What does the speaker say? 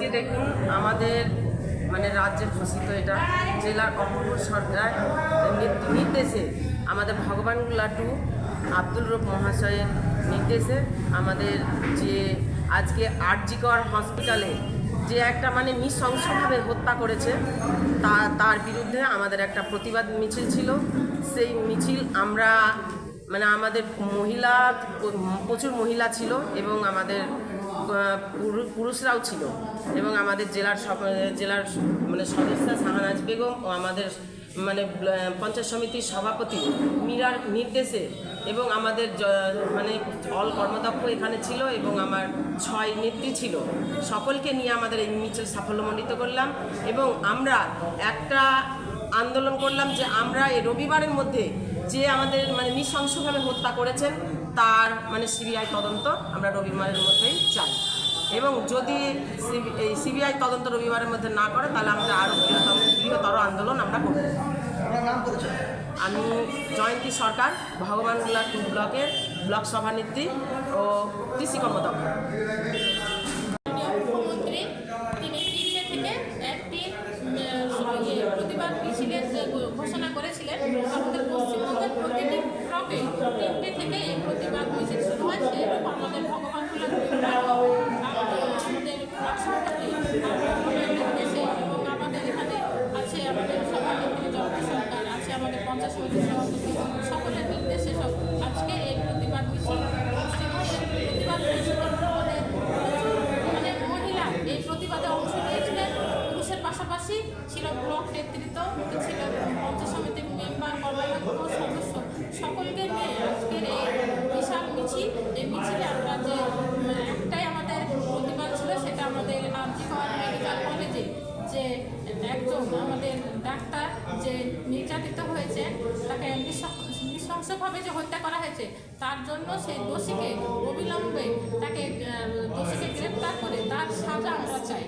আজকে দেখুন আমাদের মানে রাজ্যের ঘোষিত এটা। জেলার অপূর্ব সরকার নির- নির্দেশে আমাদের ভগবান লাটু আব্দুল রূপ মহাশয়ের নির্দেশে আমাদের যে আজকে আরজিকর হসপিটালে যে একটা মানে নৃশংসভাবে হত্যা করেছে, তা তার বিরুদ্ধে আমাদের একটা প্রতিবাদ মিছিল ছিল। সেই মিছিল আমরা মানে আমাদের মহিলা, প্রচুর মহিলা ছিল এবং আমাদের পুরুষরাও ছিল এবং আমাদের জেলার জেলার মানে সদস্যা শাহনাজ বেগম ও আমাদের মানে পঞ্চায়েত সমিতির সভাপতি মীরার নির্দেশে এবং আমাদের মানে অল কর্মদক্ষ এখানে ছিল এবং আমার ছয় নেত্রী ছিল। সকলকে নিয়ে আমাদের এই মিছিল সাফল্যমণ্ডিত করলাম এবং আমরা একটা আন্দোলন করলাম যে আমরা এই রবিবারের মধ্যে যে আমাদের মানে নৃশংসভাবে হত্যা করেছেন তার মানে সিবিআই তদন্ত আমরা রবিবারের মধ্যেই চাই। এবং যদি এই সিবিআই তদন্ত রবিবারের মধ্যে না করে তাহলে আমাদের আরও বৃহত্তম বৃহত্তর আন্দোলন আমরা করব। আমি জয়ন্তী সরকার ভগবানগুলা টু ব্লকের ব্লক সভানেত্রী ও কৃষি কর্মদক্ষ। ঘোষণা করেছিলেন আমাদের পশ্চিমবঙ্গের প্রতিটি ব্লকে তিনটে থেকে এই প্রতিবাদ মিছিল শুরু হয় সেরূপ আমাদের ভগবানগুলো আমাদের সভাপতি আপনাদের নির্দেশে এবং আমাদের এখানে আছে আমাদের সভানেত্রী জগদীশ সরকার, আছে আমাদের পঞ্চায়েত সমিতির সভাপতি, সকলের নির্দেশে সব আজকে এই প্রতিবাদ মিছিল প্রতিবাদ মানে মহিলা এই প্রতিবাদে অংশ নিয়েছিলেন। পুরুষের পাশাপাশি ছিল ব্লক নেতৃত্ব, ছিল পঞ্চায়েত সমিতির মেম্বার, কর্মকর্তা সকলকে নিয়ে আজকের এই বিশাল মিছিল, এই মিছিলে আমরা যে একটাই আমাদের প্রতিবাদ ছিল সেটা আমাদের আর্জিকর মেডিকেল কলেজে যে একজন আমাদের ডাক্তার যে নির্যাতিত হয়েছে, তাকে নৃশংস- নৃশংসভাবে যে হত্যা করা হয়েছে, তার জন্য সেই দোষীকে অবিলম্বে তাকে দোষীকে গ্রেপ্তার করে তার সাজা আমরা চাই।